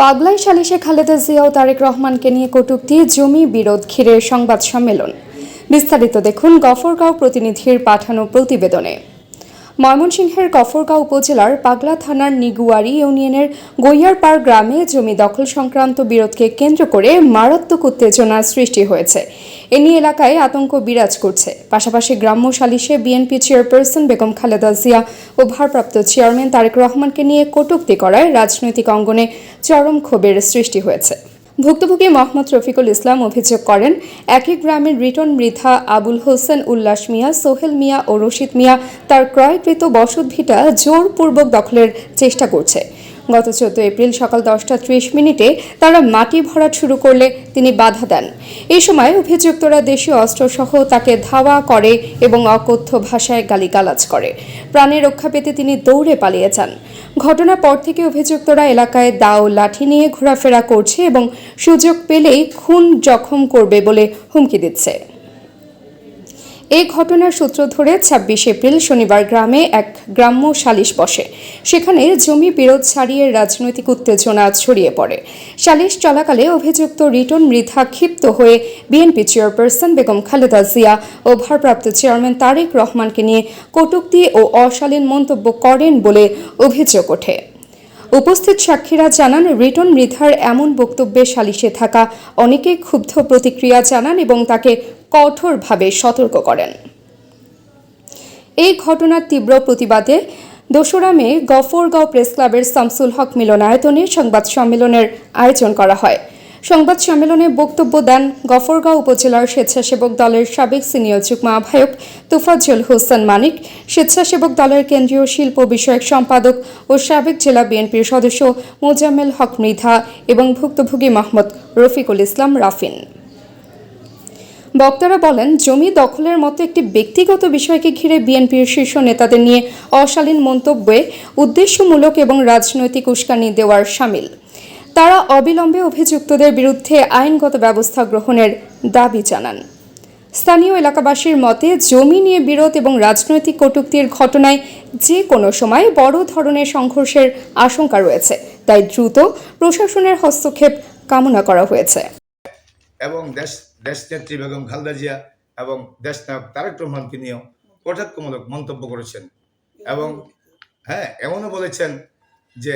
পাগলাই সালিশে খালেদা জিয়া ও তারেক রহমানকে নিয়ে কটুক্তি, জমি বিরোধ ঘিরে সংবাদ সম্মেলন। বিস্তারিত দেখুন গফরগাঁও প্রতিনিধির পাঠানো প্রতিবেদনে। ময়মনসিংহের কফরগাঁও উপজেলার পাগলা থানার নিগুয়ারি ইউনিয়নের গৈয়ারপাড় গ্রামে জমি দখল সংক্রান্ত বিরোধকে কেন্দ্র করে মারাত্মক উত্তেজনার সৃষ্টি হয়েছে। এ নিয়ে এলাকায় আতঙ্ক বিরাজ করছে। পাশাপাশি গ্রাম্য সালিশে বিএনপি চেয়ারপারসন বেগম খালেদা জিয়া ও ভারপ্রাপ্ত চেয়ারম্যান তারেক রহমানকে নিয়ে কটূক্তি করায় রাজনৈতিক অঙ্গনে চরম ক্ষোভের সৃষ্টি হয়েছে। ভুক্তভোগী মোহাম্মদ রফিকুল ইসলাম অভিযোগ করেন, একই গ্রামের রিটন মৃধা আবুল হোসেন উল্লাস মিয়া, সোহেল মিয়া ও রশিদ মিয়া তার ক্রয়কৃত বসত ভিটা জোরপূর্বক দখলের চেষ্টা করছে। গত চোদ্দ এপ্রিল সকাল দশটা ত্রিশ মিনিটে তারা মাটি ভরাট শুরু করলে তিনি বাধা দেন। এই সময় অভিযুক্তরা দেশীয় অস্ত্রসহ তাকে ধাওয়া করে এবং অকথ্য ভাষায় গালিগালাজ করে। প্রাণে রক্ষা পেতে তিনি দৌড়ে পালিয়ে যান। ঘটনার পর থেকে অভিযুক্তরা এলাকায় দাও লাঠি নিয়ে ঘোরাফেরা করছে এবং সুযোগ পেলেই খুন জখম করবে বলে হুমকি দিচ্ছে। এই ঘটনার সূত্র ধরে ছাব্বিশ এপ্রিল শনিবার গ্রামে এক গ্রাম্য সালিশ বসে। সেখানে জমি বিরোধ ছাড়িয়ে রাজনৈতিক উত্তেজনা ছড়িয়ে পড়ে। সালিশ চলাকালে অভিযুক্ত রিটন মৃধা ক্ষিপ্ত হয়ে বিএনপি চেয়ারপারসন বেগম খালেদা জিয়া ও ভারপ্রাপ্ত চেয়ারম্যান তারেক রহমানকে নিয়ে কটুক্তি ও অশালীন মন্তব্য করেন বলে অভিযোগ ওঠে। উপস্থিত সাক্ষীরা জানান, রিটন মৃধার এমন বক্তব্যে সালিশে থাকা অনেকে ক্ষুব্ধ প্রতিক্রিয়া জানান এবং তাকে কঠোরভাবে সতর্ক করেন। এই ঘটনার তীব্র প্রতিবাদে দোসরা মে গফরগাঁও প্রেস ক্লাবের শামসুল হক মিলনায়তনে সংবাদ সম্মেলনের আয়োজন করা হয়। সংবাদ সম্মেলনে বক্তব্য দেন গফরগাঁও উপজেলার স্বেচ্ছাসেবক দলের সাবেক সিনিয়র যুগ্ম আহ্বায়ক তুফাজ্জল হোসেন মানিক, স্বেচ্ছাসেবক দলের কেন্দ্রীয় শিল্প বিষয়ক সম্পাদক ও সাবেক জেলা বিএনপির সদস্য মোজাম্মেল হক মৃধা এবং ভুক্তভোগী মোহাম্মদ রফিকুল ইসলাম রাফিন। বক্তারা বলেন, জমি দখলের মতো একটি ব্যক্তিগত বিষয়কে ঘিরে বিএনপির শীর্ষ নেতাদের নিয়ে অশালীন মন্তব্যে উদ্দেশ্যমূলক এবং রাজনৈতিক উস্কানি দেওয়ার সামিল। তারা অবিলম্বে অভিযুক্তদের বিরুদ্ধে আইনগত ব্যবস্থা গ্রহণের দাবি জানান। স্থানীয় এলাকাবাসীর মতে, জমি নিয়ে বিরোধ এবং রাজনৈতিক কটূক্তির ঘটনায় যে কোনো সময় বড় ধরনের সংঘর্ষের আশঙ্কা রয়েছে, তাই দ্রুত প্রশাসনের হস্তক্ষেপ কামনা করা হয়েছে। এবং দেশ দেশ নেত্রী বেগম খালেদা জিয়া এবং দেশ নায়ক তারেক রহমানকে নিয়েও কটাক্ষমূলক মন্তব্য করেছেন। এবং হ্যাঁ এমনও বলেছেন যে,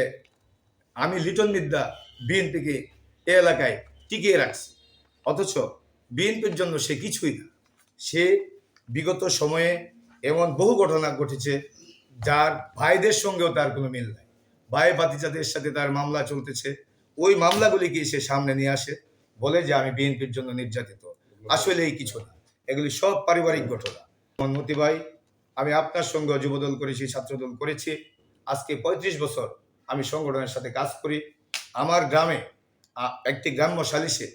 আমি লিটন মিদ্যা বিএনপিকে এ এলাকায় টিকিয়ে রাখছি। অথচ বিএনপির জন্য সে কিছুই না। সে বিগত সময়ে এমন বহু ঘটনা ঘটেছে যার ভাইদের সঙ্গেও তার কোনো মিল নাই। ভাই ভাতিজাদের সাথে তার মামলা চলতেছে। ওই মামলাগুলিকে সে সামনে নিয়ে আসে। বলে যে আমি বিএনপির জন্য নির্যাতিত। আসলে এই কিছু না। এগুলি সব পারিবারিক ঘটনা। আমার মতি ভাই আমি আপনার সঙ্গে যুবদল করেছি ছাত্রদল করেছি। আজকে পঁয়ত্রিশ বছর আমি সংগঠনের সাথে কাজ করি। আমার গ্রামে একটি গ্রাম্য সালিশে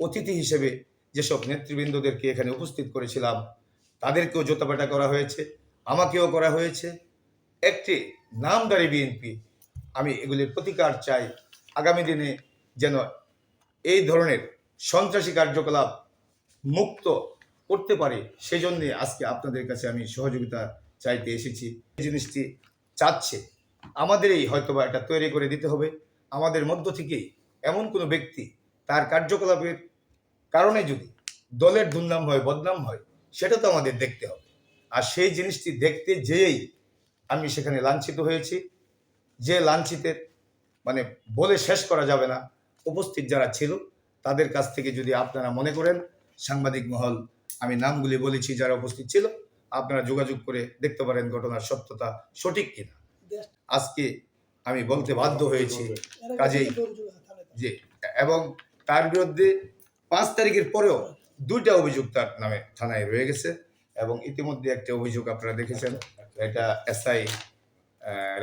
অতিথি হিসেবে যেসব নেতৃবৃন্দদেরকে এখানে উপস্থিত করেছিলাম তাদেরকেও জোতাপাটা করা হয়েছে আমাকেও করা হয়েছে। একটি নামদারি বিএনপি আমি এগুলির প্রতিকার চাই। আগামী দিনে যেন এই ধরনের সন্ত্রাসী কার্যকলাপ মুক্ত করতে পারে, সেজন্য আজকে আপনাদের কাছে আমি সহযোগিতা চাইতে এসেছি। এই জিনিসটি চাচ্ছে। আমাদেরই হয়তোবা এটা তৈরি করে দিতে হবে। আমাদের মধ্য থেকেই এমন কোনো ব্যক্তি তার কার্যকলাপের কারণে যদি দলের দুর্নাম হয়, বদনাম হয়, সেটা তো আমাদের দেখতে হবে। আর সেই জিনিসটি দেখতে যেয়েই আমি সেখানে লাঞ্ছিত হয়েছি। যে লাঞ্ছিতের মানে বলে শেষ করা যাবে না। উপস্থিত যারা ছিল, তাদের কাছ থেকে যদি আপনারা মনে করেন, সাংবাদিক মহল, আমি নামগুলি বলেছি যারা উপস্থিত ছিল, আপনারা যোগাযোগ করে দেখতে পারেন ঘটনার সত্যতা সঠিক কিনা। আজকে আমি বলতে বাধ্য হয়েছি, কাজেই যে, এবং তার বিরুদ্ধে পাঁচ তারিখের পরেও দুইটা অভিযোগ তার নামে থানায় রয়ে গেছে, এবং ইতিমধ্যে একটা অভিযোগ আপনারা দেখেছেন, এটা এসআই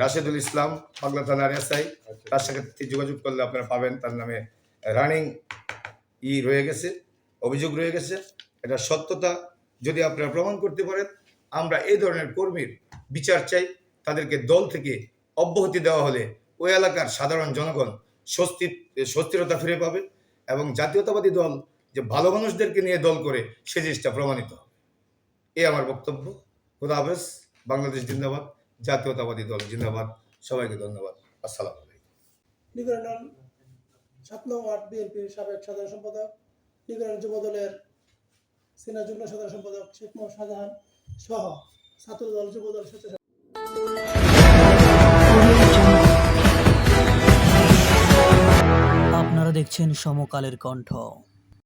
রাশেদুল ইসলাম পাগলা থানার এসআই। তার সাথে যোগাযোগ করলে আপনারা পাবেন। তার নামে রানিং ই রয়ে গেছে অভিযোগ রয়ে গেছে। এটা সত্যতা যদি আপনারা প্রমাণ করতে পারেন আমরা এই ধরনের কর্মীর বিচার চাই। তাদেরকে দল থেকে অব্যাহতি দেওয়া হলে ওই এলাকার সাধারণ জনগণ স্বস্তি স্বস্তিরতা ফিরে পাবে এবং জাতীয়তাবাদী দল যে ভালো মানুষদেরকে নিয়ে দল করে সে জিনিসটা প্রমাণিত হবে। এ আমার বক্তব্য। খুদা হাফেজ। বাংলাদেশ জিন্দাবাদ। জাতীয়তাবাদী দল জিন্দাবাদ। সবাইকে ধন্যবাদ। আসসালামু আলাইকুম। সাত নং ওয়ার্ড বিএনপির সাবেক সাধারণ সম্পাদক নিগরণ যুবদলের সিনিয়র যুগ্ম সাধারণ সম্পাদক শেখ মোহাম্মদ শাহজাহান সহ ছাত্রদল যুবদল স্বেচ্ছাসেবক। আপনারা দেখছেন সমকালের কণ্ঠ।